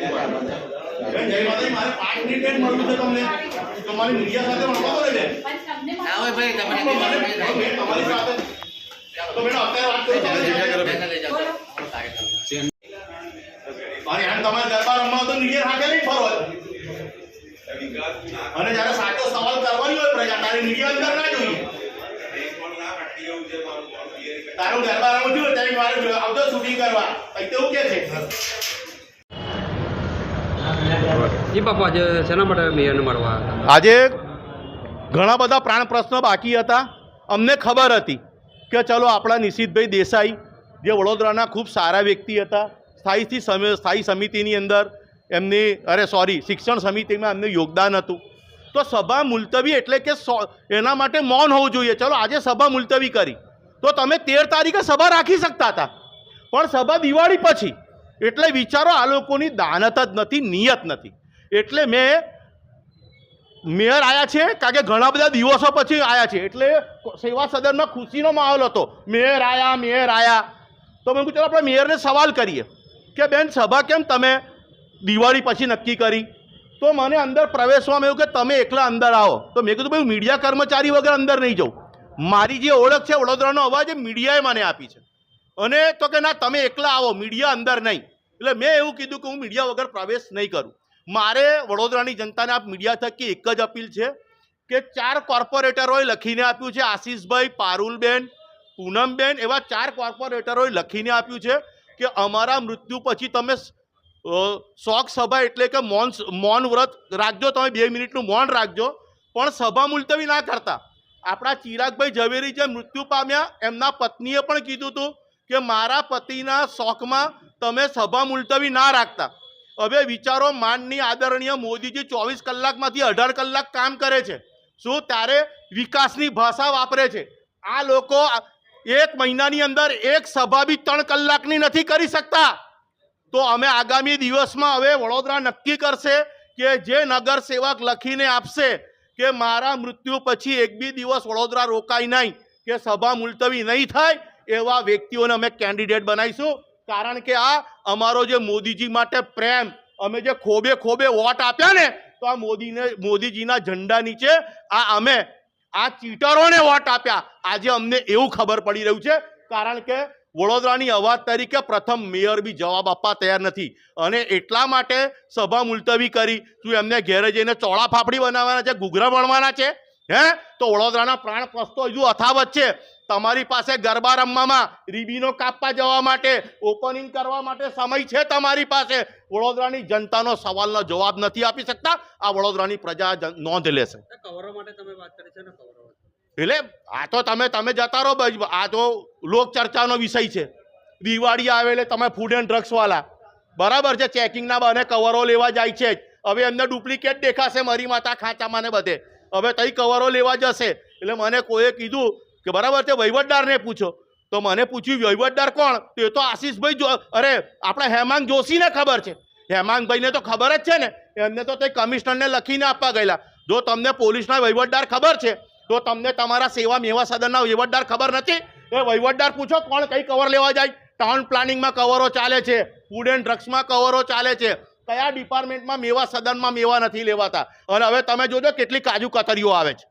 બેન, સાથે અને એમ નહીં ફરવા અને જ્યારે સાચો સવાલ કરવાની હોય પ્રજા તારે મીડિયા અંદર ના જોઈએ તારું દરબાર આવું છું ત્યારે મારે આવતો શૂટિંગ કરવા પછી કે છે આજે ઘણા બધા પ્રાણ પ્રશ્નો બાકી હતા. અમને ખબર હતી કે ચલો આપણા નિશિતભાઈ દેસાઈ, જે વડોદરાના ખૂબ સારા વ્યક્તિ હતા સ્થાયીથી સમ, સ્થાયી સમિતિની અંદર એમની, અરે સોરી શિક્ષણ સમિતિમાં એમનું યોગદાન હતું. તો સભા મુલતવી એટલે કે એના માટે મૌન હોવું જોઈએ. ચલો આજે સભા મુલતવી કરી. તો તમે તેર તારીખે સભા રાખી શકતા હતા. પણ સભા દિવાળી પછી એટલે વિચારો આ લોકોની દાનત જ નથી, નિયત નથી. એટલે મેં મેયર આવ્યા છે, કારણ કે ઘણા બધા દિવસો પછી આવ્યા છે. એટલે સેવા સદનમાં ખુશીનો માહોલ હતો. મેયર આવ્યા મેયર આવ્યા તો મેં ચાલો આપણે મેયરને સવાલ કરીએ. કે, બેન, સભા કેમ તમે દિવાળી પછી નક્કી કરી? તો મને અંદર પ્રવેશવામાં એવું કે, તમે એકલા અંદર આવો. તો મેં કીધું, ભાઈ મીડિયા કર્મચારી વગર અંદર નહીં જાઉં. મારી જે ઓળખ છે, વડોદરાનો અવાજ એ મીડિયાએ મને આપી છે. અને તો કે, ના, તમે એકલા આવો, મીડિયા અંદર નહીં. એટલે મેં એવું કીધું કે, હું મીડિયા વગર પ્રવેશ નહીં કરું. મારે વડોદરાની જનતાને આપ મીડિયા થકી એક જ અપીલ છે કે ચાર કોર્પોરેટરોએ લખીને આપ્યું છે આશીષભાઈ પારુલબેન, પૂનમબેન, એવા ચાર કોર્પોરેટરોએ લખીને આપ્યું છે કે અમારા મૃત્યુ પછી તમે શોક સભા એટલે કે મૌન મૌન વ્રત રાખજો, તમે બે મિનિટનું મૌન રાખજો, પણ સભા મુલતવી ના કરતા. આપણા ચિરાગભાઈ ઝવેરી જે મૃત્યુ પામ્યા, એમના પત્નીએ પણ કીધું હતું કે મારા પતિના શોખમાં તમે સભા મુલતવી ના રાખતા. હવે વિચારો માનની આદરણીય મોદીજી ચોવીસ કલાકમાંથી અઢાર કલાક કામ કરે છે. શું ત્યારે વિકાસની ભાષા વાપરે છે? આ લોકો એક મહિનાની અંદર એક સભા બી ત્રણ કલાકની નથી કરી શકતા. તો અમે આગામી દિવસમાં હવે વડોદરા નક્કી કરશે કે જે નગર સેવક લખીને આપશે કે મારા મૃત્યુ પછી એક બી દિવસ વડોદરા રોકાય નહીં, કે સભા મુલતવી નહીં થાય એવા વ્યક્તિઓને અમે કેન્ડિડેટ બનાવીશું. કારણ કે આ અમારો જે મોદીજી માટે પ્રેમ, અમે જે ખોબે ખોબે વોટ આપ્યા ને, તો આ મોદીને, મોદીજીના ઝંડા નીચે આ અમે, આ ચીટરોને વોટ આપ્યા. આજે અમને એવું ખબર પડી રહ્યું છે, કારણ કે વડોદરાની અવાજ તરીકે પ્રથમ મેયર બી જવાબ આપવા તૈયાર નથી. અને એટલા માટે સભા મુલતવી કરી, શું એમને ઘેરે જઈને ચોળા ફાફડી બનાવવાના છે, ઘૂઘરા બનવાના છે? હે? તો વડોદરાના પ્રાણ પ્રસ્તો હજુ અથાવત છે. તમારી પાસે ગરબા રમવામાં રીબીનો કાપવા જવા માટે ઓપનિંગ કરવા માટે સમય છે તમારી પાસે? વડોદરાની જનતાનો સવાલનો જવાબ નથી આપી શકતા. આ વડોદરાની પ્રજા નોંધ લેશે. એટલે આ તો તમે તમે જતા રહો આ તો લોક ચર્ચાનો વિષય છે. દિવાળી આવે એટલે તમે ફૂડ એન્ડ ડ્રગ્સવાલા બરાબર છે? ચેકિંગના બને કવરો લેવા જાય છે હવે એમને ડુપ્લિકેટ દેખાશે મરી માતા ખાંચામાં ને બધે. હવે તઈ કવરો લેવા જશે. એટલે મને કોઈએ કીધું કે બરાબર છે, વહીવટદારને પૂછો. તો મને પૂછ્યું, વહીવટદાર કોણ? તો એ તો આશીષભાઈ અરે, આપણા હેમાંગ જોશીને ખબર છે. હેમાંગભાઈને તો ખબર જ છે ને, એમને તો તે કમિશનરને લખીને આપવા ગયેલા. જો તમને પોલીસના વહીવટદાર ખબર છે, તો તમને તમારા સેવા મેવા સદનના વહીવટદાર ખબર નથી? એ વહીવટદાર પૂછો, કોણ કઈ કવર લેવા જાય? ટાઉન પ્લાનિંગમાં કવરો ચાલે છે, ફૂડ એન્ડ ડ્રગ્સમાં કવરો ચાલે છે. કયા ડિપાર્ટમેન્ટમાં મેવા સદનમાં મેવા નથી લેવાતા? અને હવે તમે જોજો કેટલી કાજુ કતરીઓ આવે છે.